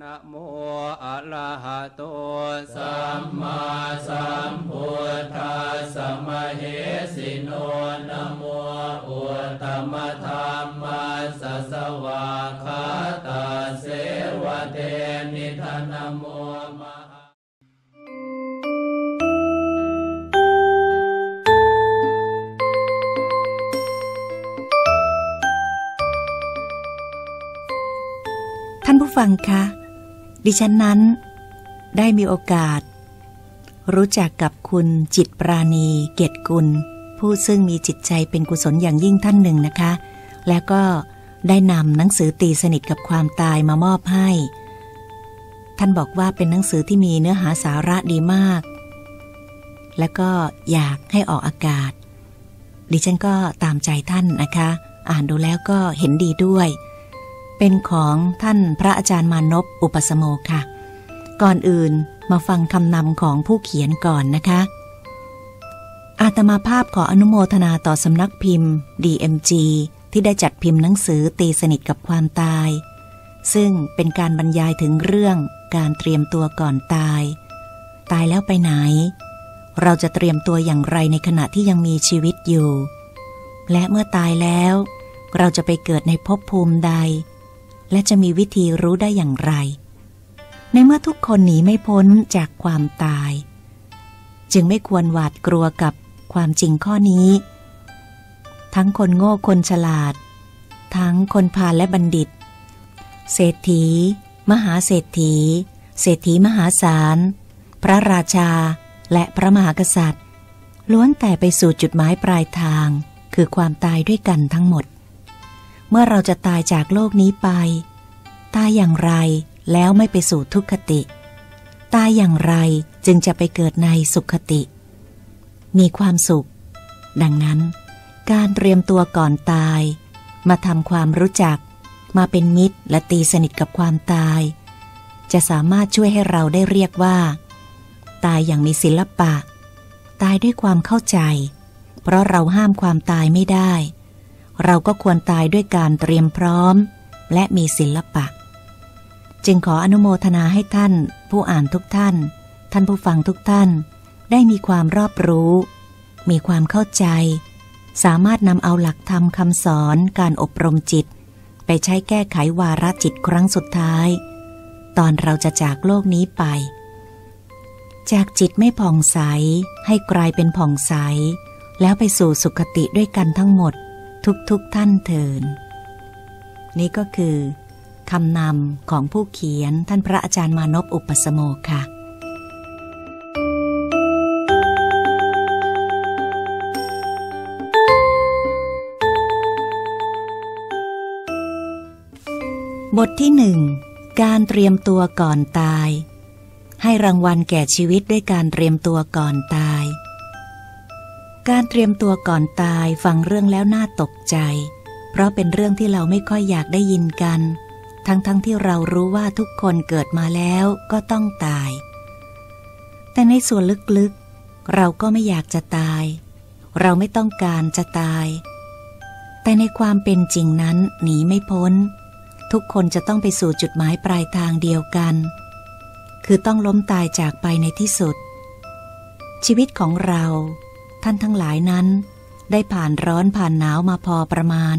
นะโมอะระหะโตสัมมาสัมพุทธัสสะมะเหสิโนนะโมอุตตมะธรรมัสสะสวาคาตาเสวะเตนิทานะโมมหาท่านผู้ฟังคะ ดิฉันนั้น ได้มีโอกาส รู้จักกับคุณจิตปราณีเกยรตกุล ผู้ซึ่งมีจิตใจเป็นกุศลอย่างยิ่งท่านหนึ่งนะคะ แล้วก็ได้นำหนังสือตีสนิทกับความตายมามอบให้ ท่านบอกว่าเป็นหนังสือที่มีเนื้อหาสาระดีมาก แล้วก็อยากให้ออกอากาศ ดิฉันก็ตามใจท่านนะคะ อ่านดูแล้วก็เห็นดีด้วย เป็นของท่านพระอาจารย์มานพอุปสมโมค่ะ ก่อนอื่นมาฟังคำนำของผู้เขียนก่อนนะคะ อาตมาภาพขออนุโมทนาต่อสำนักพิมพ์ DMG ที่ได้จัดพิมพ์หนังสือตีสนิทกับความตาย ซึ่งเป็นการบรรยายถึงเรื่องการเตรียมตัวก่อนตาย ตายแล้วไปไหน เราจะเตรียมตัวอย่างไรในขณะที่ยังมีชีวิตอยู่ และเมื่อตายแล้ว เราจะไปเกิดในภพภูมิใด และจะมีวิธีรู้ได้อย่างไร ในเมื่อทุกคนหนีไม่พ้นจากความตาย จึงไม่ควรหวาดกลัวกับความจริงข้อนี้ ทั้งคนโง่คนฉลาด ทั้งคนพาลและบัณฑิต เศรษฐี มหาเศรษฐี เศรษฐีมหาศาล พระราชาและพระมหากษัตริย์ ล้วนแต่ไปสู่จุดหมายปลายทางคือความตายด้วยกันทั้งหมด เมื่อเราจะตายจากโลกนี้ไป ตายอย่างไรแล้วไม่ไปสู่ทุกขติ ตายอย่างไรจึงจะไปเกิดในสุขติ มีความสุข ดังนั้น การเตรียมตัวก่อนตาย มาทำความรู้จัก มาเป็นมิตรและตีสนิทกับความตาย จะสามารถช่วยให้เราได้เรียกว่า ตายอย่างมีศิลปะ ตายด้วยความเข้าใจ เพราะเราห้ามความตายไม่ได้ เราก็ควรตายด้วยการเตรียมพร้อม และมีศิลปะ จึงขออนุโมทนาให้ท่าน ผู้อ่านทุกท่าน ท่านผู้ฟังทุกท่าน ได้มีความรอบรู้ มีความเข้าใจ สามารถนำเอาหลักธรรมคำสอนการอบรมจิต ไปใช้แก้ไขวาระจิตครั้งสุดท้าย ตอนเราจะจากโลกนี้ไป จากจิตไม่ผ่องใสให้กลายเป็นผ่องใส แล้วไปสู่สุขติด้วยกันทั้งหมด ทุกๆทท่านเถิน นี่ก็คือคำนำของผู้เขียนท่านพระอาจารย์มานพอุปสมโมค่ะ บทที่หนึ่งการเตรียมตัวก่อนตาย ให้รางวัลแก่ชีวิตด้วยการเตรียมตัวก่อนตาย การเตรียมตัวก่อนตายฟังเรื่องแล้วน่าตกใจ เพราะเป็นเรื่องที่เราไม่ค่อยอยากได้ยินกัน ทั้งๆทที่เรารู้ว่าทุกคนเกิดมาแล้วก็ต้องตาย แต่ในส่วนลึกๆ เราก็ไม่อยากจะตาย เราไม่ต้องการจะตาย แต่ในความเป็นจริงนั้นหนีไม่พ้น ทุกคนจะต้องไปสู่จุดหมายปลายทางเดียวกัน คือต้องล้มตายจากไปในที่สุด ชีวิตของเรา ท่านทั้งหลายนั้น ได้ผ่านร้อนผ่านหนาวมาพอประมาณ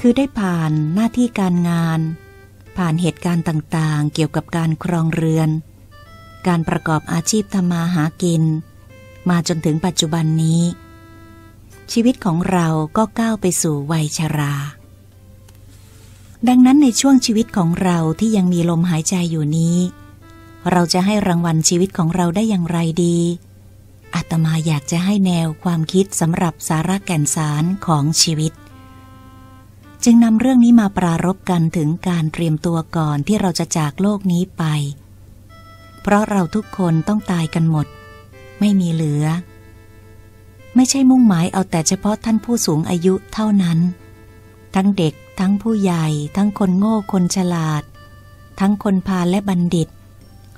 คือได้ผ่านหน้าที่การงาน ผ่านเหตุการณ์ต่างๆ เกี่ยวกับการครองเรือน การประกอบอาชีพทำมาหากิน มาจนถึงปัจจุบันนี้ ชีวิตของเราก็ก้าวไปสู่วัยชรา ดังนั้นในช่วงชีวิตของเราที่ยังมีลมหายใจอยู่นี้ เราจะให้รางวัลชีวิตของเราได้อย่างไรดี อาตมาอยากจะให้แนวความคิดสำหรับสาระแก่นสารของชีวิต จึงนำเรื่องนี้มาปรารบกันถึงการเตรียมตัวก่อนที่เราจะจากโลกนี้ไป เพราะเราทุกคนต้องตายกันหมด ไม่มีเหลือ ไม่ใช่มุ่งหมายเอาแต่เฉพาะท่านผู้สูงอายุเท่านั้น ทั้งเด็กทั้งผู้ใหญ่ ทั้งคนโง่คนฉลาด ทั้งคนพาลและบัณฑิต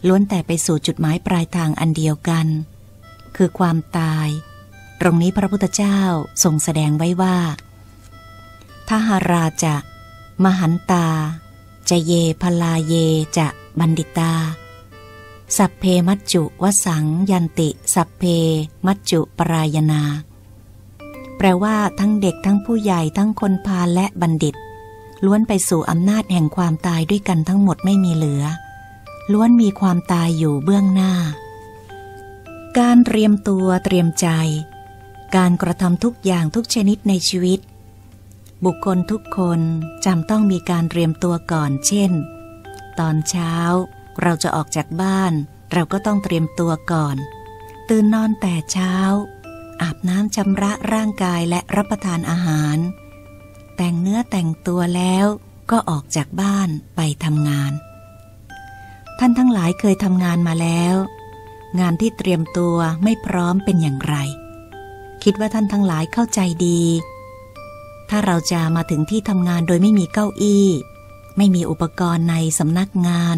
ล้วนแต่ไปสู่จุดหมายปลายทางอันเดียวกัน คือความตาย ตรงนี้พระพุทธเจ้าทรงแสดงไว้ว่าทหาราจะ มหันตาจเยพลาเยจะบันดิตา สัพเพมัจจุวสังยันติ สัพเพมัจจุปรายนา แปลว่าทั้งเด็กทั้งผู้ใหญ่ทั้งคนพาและบัณฑิต ล้วนไปสู่อำนาจแห่งความตายด้วยกันทั้งหมดไม่มีเหลือ ล้วนมีความตายอยู่เบื้องหน้า การเตรียมตัวเตรียมใจ การกระทำทุกอย่างทุกชนิดในชีวิต บุคคลทุกคนจำต้องมีการเตรียมตัวก่อน เช่น ตอนเช้า เราจะออกจากบ้าน เราก็ต้องเตรียมตัวก่อน ตื่นนอนแต่เช้า อาบน้ำชำระร่างกายและรับประทานอาหาร แต่งเนื้อแต่งตัวแล้วก็ออกจากบ้านไปทำงาน ท่านทั้งหลายเคยทำงานมาแล้ว งานที่เตรียมตัวไม่พร้อมเป็นอย่างไร คิดว่าท่านทั้งหลายเข้าใจดี ถ้าเราจะมาถึงที่ทำงานโดยไม่มีเก้าอี้ ไม่มีอุปกรณ์ในสำนักงาน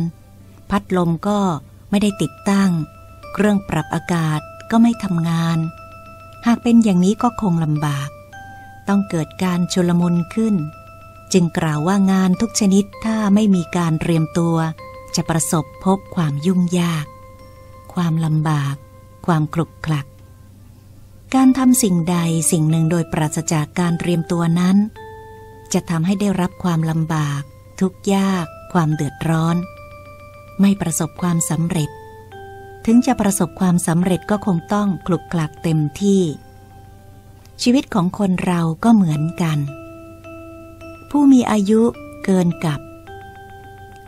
พัดลมก็ไม่ได้ติดตั้ง เครื่องปรับอากาศก็ไม่ทำงาน หากเป็นอย่างนี้ก็คงลำบาก ต้องเกิดการชลมุนขึ้น จึงกล่าวว่างานทุกชนิดถ้าไม่มีการเตรียมตัว จะประสบพบความยุ่งยาก ความลำบาก ความคลุกคลัก การทำสิ่งใดสิ่งหนึ่งโดยปราศจากการเตรียมตัวนั้น จะทำให้ได้รับความลำบาก ทุกยาก ความเดือดร้อน ไม่ประสบความสำเร็จ ถึงจะประสบความสำเร็จก็คงต้องคลุกคลักเต็มที่ ชีวิตของคนเราก็เหมือนกัน ผู้มีอายุเกินกับ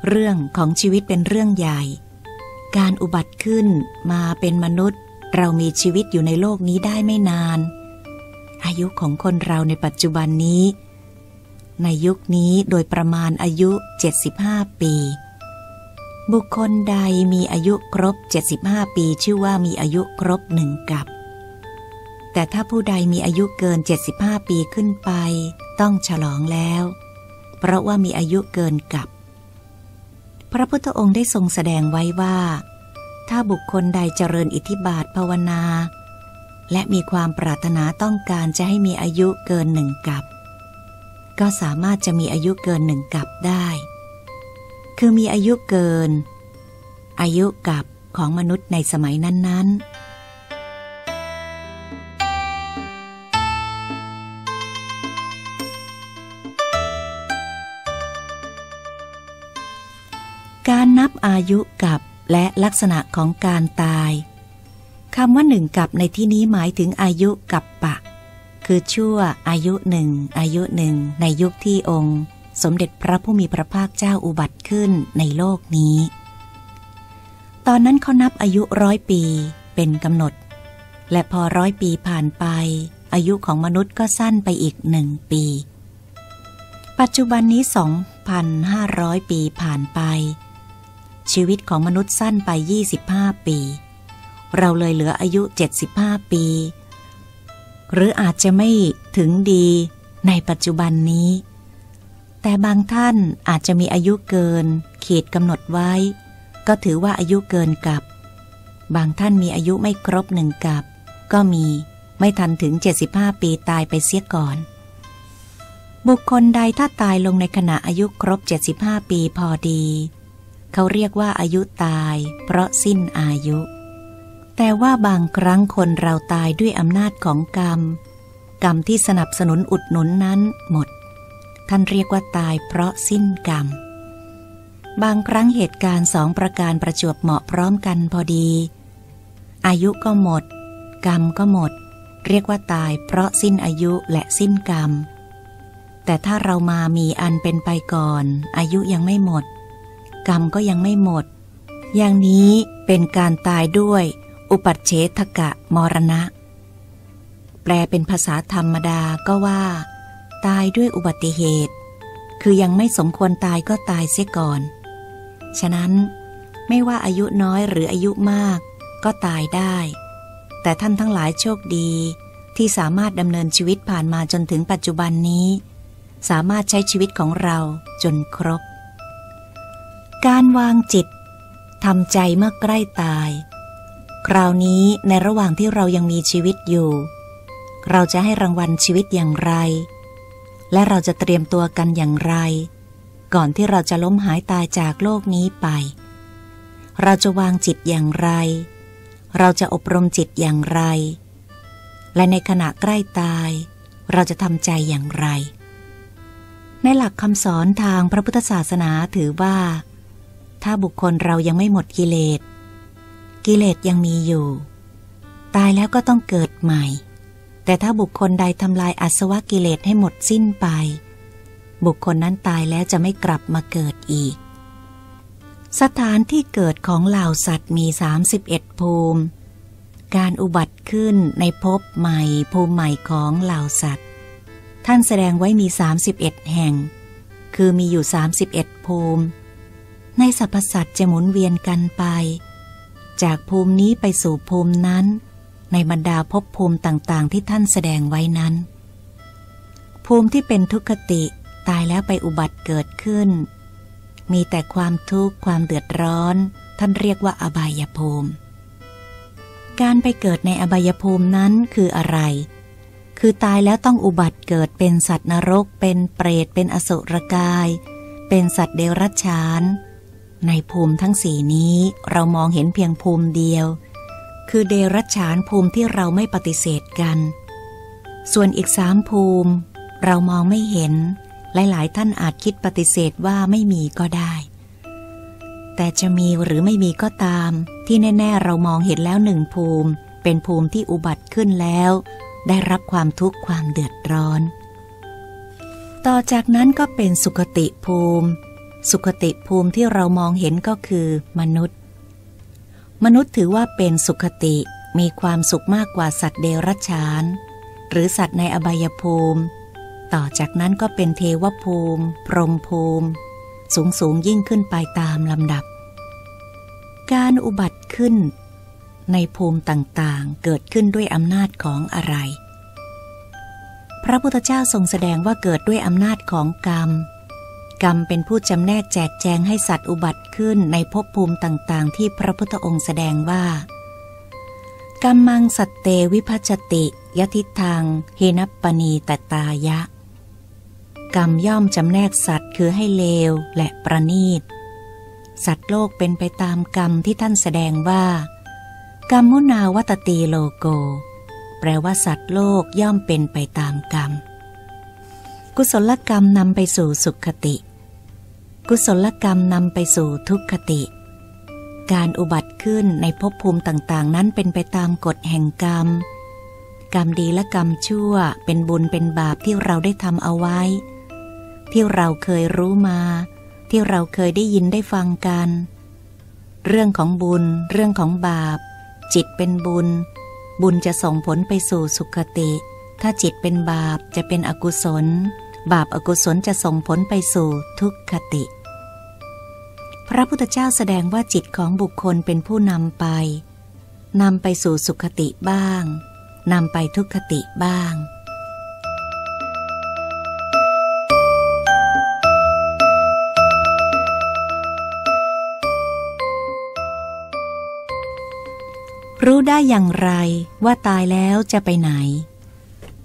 เรื่องของชีวิตเป็นเรื่องใหญ่ การอุบัติขึ้นมาเป็นมนุษย์ เรามีชีวิตอยู่ในโลกนี้ได้ไม่นาน อายุของคนเราในปัจจุบันนี้ ในยุคนี้โดยประมาณอายุ 75 ปี บุคคลใดมีอายุครบ 75 ปีชื่อว่ามีอายุครบหนึ่งกับ แต่ถ้าผู้ใดมีอายุเกิน 75 ปีขึ้นไป ต้องฉลองแล้ว เพราะว่ามีอายุเกินกับ พระพุทธองค์ได้ทรงแสดงไว้ว่า ถ้าบุคคลใดเจริญอิทธิบาทภาวนา และมีความปรารถนาต้องการจะให้มีอายุเกินหนึ่งกับ ก็สามารถจะมีอายุเกินหนึ่งกับได้ คือมีอายุเกิน อายุกับของมนุษย์ในสมัยนั้นๆ การนับอายุกับและลักษณะของการตายคำว่าหนึ่งกับในที่นี้หมายถึงอายุกับปะ คือชั่วอายุหนึ่งอายุหนึ่งในยุคที่องค์ สมเด็จพระผู้มีพระภาคเจ้าอุบัติขึ้นในโลกนี้ ตอนนั้นเขานับอายุร้อยปีเป็นกำหนด และพอร้อยปีผ่านไป อายุของมนุษย์ก็สั้นไปอีกหนึ่งปี ปัจจุบันนี้ 2,500 ปีผ่านไป ชีวิตของมนุษย์สั้นไป 25 ปี เราเลยเหลืออายุ 75 ปี หรืออาจจะไม่ถึงดีในปัจจุบันนี้ แต่บางท่านอาจจะมีอายุเกินเขตกำหนดไว้ ก็ถือว่าอายุเกินกับ บางท่านมีอายุไม่ครบหนึ่งกับ ก็มีไม่ทันถึง 75 ปีตายไปเสียก่อน บุคคลใดถ้าตายลงในขณะอายุครบ 75 ปีพอดี เขาเรียกว่าอายุตาย เพราะสิ้นอายุ แต่ว่าบางครั้งคนเราตายด้วยอำนาจของกรรม กรรมที่สนับสนุนอุดหนุนนั้นหมด ท่านเรียกว่าตายเพราะสิ้นกรรม บางครั้งเหตุการณ์สองประการประจวบเหมาะพร้อมกันพอดี อายุก็หมด กรรมก็หมด เรียกว่าตายเพราะสิ้นอายุและสิ้นกรรมแต่ถ้าเรามามีอันเป็นไปก่อน อายุยังไม่หมด กรรมก็ยังไม่หมด อย่างนี้เป็นการตายด้วย อุปัชเฉทกะมรณะ แปลเป็นภาษาธรรมดาก็ว่า ตายด้วยอุบัติเหตุ คือยังไม่สมควรตายก็ตายเสียก่อน ฉะนั้นไม่ว่าอายุน้อยหรืออายุมาก ก็ตายได้ แต่ท่านทั้งหลายโชคดีที่สามารถดำเนินชีวิตผ่านมาจนถึงปัจจุบันนี้ สามารถใช้ชีวิตของเราจนครบ การวางจิตทำใจเมื่อใกล้ตาย คราวนี้ในระหว่างที่เรายังมีชีวิตอยู่ เราจะให้รางวัลชีวิตอย่างไร และเราจะเตรียมตัวกันอย่างไร ก่อนที่เราจะล้มหายตายจากโลกนี้ไป เราจะวางจิตอย่างไร เราจะอบรมจิตอย่างไร และในขณะใกล้ตาย เราจะทำใจอย่างไร ในหลักคำสอนทางพระพุทธศาสนาถือว่า ถ้าบุคคลเรายังไม่หมดกิเลส กิเลสยังมีอยู่ ตายแล้วก็ต้องเกิดใหม่ แต่ถ้าบุคคลใดทำลายอาสวะกิเลสให้หมดสิ้นไป บุคคลนั้นตายแล้วจะไม่กลับมาเกิดอีก สถานที่เกิดของเหล่าสัตว์มี 31 ภูมิ การอุบัติขึ้นในภพใหม่ภูมิใหม่ของเหล่าสัตว์ ท่านแสดงไว้มี 31 แห่ง คือมีอยู่ 31 ภูมิ ในสรรพสัตว์จะหมุนเวียนกันไป จากภูมินี้ไปสู่ภูมินั้น ในบรรดาภพภูมิต่างๆ ที่ท่านแสดงไว้นั้น ภูมิที่เป็นทุกขติตายแล้วไปอุบัติเกิดขึ้น มีแต่ความทุกข์ความเดือดร้อน ท่านเรียกว่าอบายภูมิ การไปเกิดในอบายภูมินั้นคืออะไร คือตายแล้วต้องอุบัติเกิดเป็นสัตว์นรก เป็นเปรต เป็นอสุรกาย เป็นสัตว์เดรัจฉาน ในภูมิทั้งสี่นี้เรามองเห็นเพียงภูมิเดียว คือเดรัจฉานภูมิที่เราไม่ปฏิเสธกัน ส่วนอีกสามภูมิ เรามองไม่เห็น หลาย ๆ ท่านอาจคิดปฏิเสธว่าไม่มีก็ได้ แต่จะมีหรือไม่มีก็ตาม ที่แน่ ๆ เรามองเห็นแล้วหนึ่งภูมิ เป็นภูมิที่อุบัติขึ้นแล้ว ได้รับความทุกข์ความเดือดร้อน ต่อจากนั้นก็เป็นสุขติภูมิ สุขติภูมิที่เรามองเห็นก็คือมนุษย์ มนุษย์ถือว่าเป็นสุขติมีความสุขมากกว่าสัตว์เดรัจฉาน หรือสัตว์ในอบายภูมิ ต่อจากนั้นก็เป็นเทวภูมิ พรหมภูมิ สูงสูงยิ่งขึ้นไปตามลำดับ การอุบัติขึ้น ในภูมิต่างๆ เกิดขึ้นด้วยอำนาจของอะไร พระพุทธเจ้าทรงแสดงว่าเกิดด้วยอำนาจของกรรม กรรมเป็นผู้จำแนกแจกแจงให้สัตว์อุบัติขึ้นในภพภูมิต่างๆ ที่พระพุทธองค์แสดงว่า กรรมังสัตเตวิพัชติยทิทังเฮนปณีตตายะ กรรมย่อมจำแนกสัตว์คือให้เลวและประณีต สัตว์โลกเป็นไปตามกรรมที่ท่านแสดงว่า กรรมุนาวัตตีโลโก แปลว่าสัตว์โลกย่อมเป็นไปตามกรรม กุศลกรรมนำไปสู่สุขติ กุศลกรรมนำไปสู่ทุกขติ การอุบัติขึ้นในภพภูมิต่างๆ นั้นเป็นไปตามกฎแห่งกรรม กรรมดีและกรรมชั่วเป็นบุญเป็นบาปที่เราได้ทำเอาไว้ ที่เราเคยรู้มา ที่เราเคยได้ยินได้ฟังกัน เรื่องของบุญ เรื่องของบาป จิตเป็นบุญ บุญจะส่งผลไปสู่สุขติ ถ้าจิตเป็นบาปจะเป็นอกุศล บาปอากุศลจะส่งผลไปสู่ทุกขติ พระพุทธเจ้าแสดงว่าจิตของบุคคลเป็นผู้นำไปนำไปสู่สุขติบ้างนำไปทุกขติบ้าง รู้ได้อย่างไรว่าตายแล้วจะไปไหน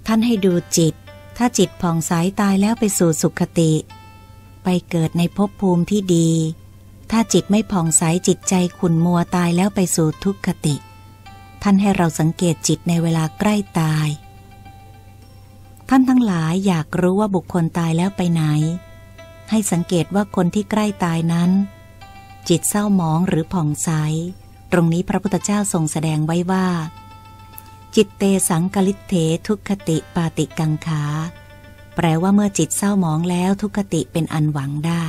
ท่านให้ดูจิต ถ้าจิตผ่องใสตายแล้วไปสู่สุขติ ไปเกิดในภพภูมิที่ดี ถ้าจิตไม่ผ่องใสจิตใจขุนมัวตายแล้วไปสู่ทุกขติ ท่านให้เราสังเกตจิตในเวลาใกล้ตาย ท่านทั้งหลายอยากรู้ว่าบุคคลตายแล้วไปไหน ให้สังเกตว่าคนที่ใกล้ตายนั้น จิตเศร้าหมองหรือผ่องใส ตรงนี้พระพุทธเจ้าทรงแสดงไว้ว่า จิตเตสังกลิเถทุกขติปาติกังขา แปลว่าเมื่อจิตเศร้าหมองแล้วทุกขติเป็นอันหวังได้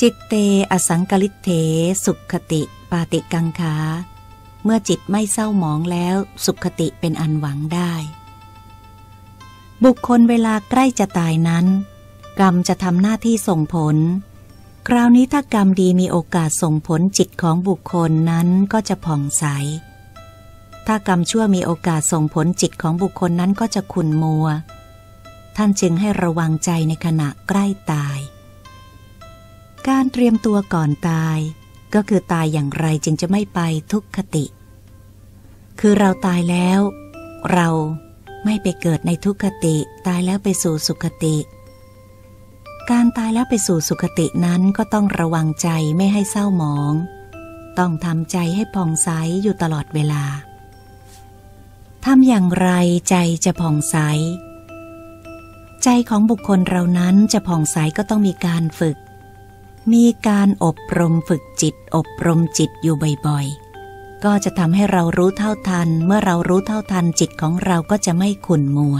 จิตเตอสังกลิเถสุขติปาติกังขา เมื่อจิตไม่เศร้าหมองแล้วสุขติเป็นอันหวังได้ บุคคลเวลาใกล้จะตายนั้น กรรมจะทำหน้าที่ส่งผล คราวนี้ถ้ากรรมดีมีโอกาสส่งผลจิตของบุคคลนั้นก็จะผ่องใส ถ้ากรรมชั่วมีโอกาสส่งผลจิตของบุคคลนั้นก็จะขุนมัว ท่านจึงให้ระวังใจในขณะใกล้ตาย การเตรียมตัวก่อนตาย ก็คือตายอย่างไรจึงจะไม่ไปทุกขติ คือเราตายแล้ว เราไม่ไปเกิดในทุกขติ ตายแล้วไปสู่สุขติ การตายแล้วไปสู่สุคตินั้นก็ต้องระวังใจไม่ให้เศร้าหมอง ต้องทำใจให้ผ่องใสอยู่ตลอดเวลา ทำอย่างไรใจจะผ่องใส ใจของบุคคลเรานั้นจะผ่องใสก็ต้องมีการฝึก มีการอบรมฝึกจิต อบรมจิตอยู่บ่อยๆ ก็จะทำให้เรารู้เท่าทัน เมื่อเรารู้เท่าทันจิตของเราก็จะไม่ขุ่นมัว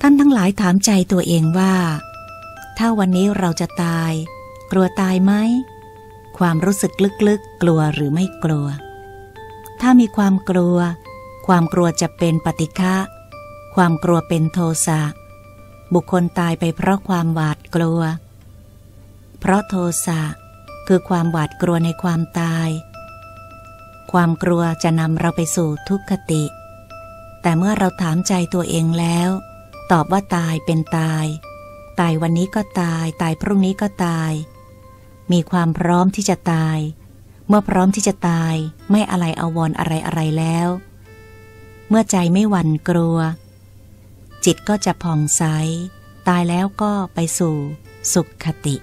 ท่านทั้งหลายถามใจตัวเองว่า ถ้าวันนี้เราจะตาย กลัวตายไหม ความรู้สึกลึกๆกลัวหรือไม่กลัวถ้ามีความกลัว ความกลัวจะเป็นปฏิฆะความกลัวเป็นโทสะ บุคคลตายไปเพราะความหวาดกลัว เพราะโทสะคือความหวาดกลัวในความตาย ความกลัวจะนำเราไปสู่ทุกขติ แต่เมื่อเราถามใจตัวเองแล้ว ตอบว่าตายเป็นตาย ตายวันนี้ก็ตาย ตายพรุ่งนี้ก็ตาย มีความพร้อมที่จะตาย เมื่อพร้อมที่จะตายไม่อะไรอาวรออะไรอะไรแล้ว เมื่อใจไม่หวั่นกลัว จิตก็จะผ่องใส ตายแล้วก็ไปสู่สุขคติ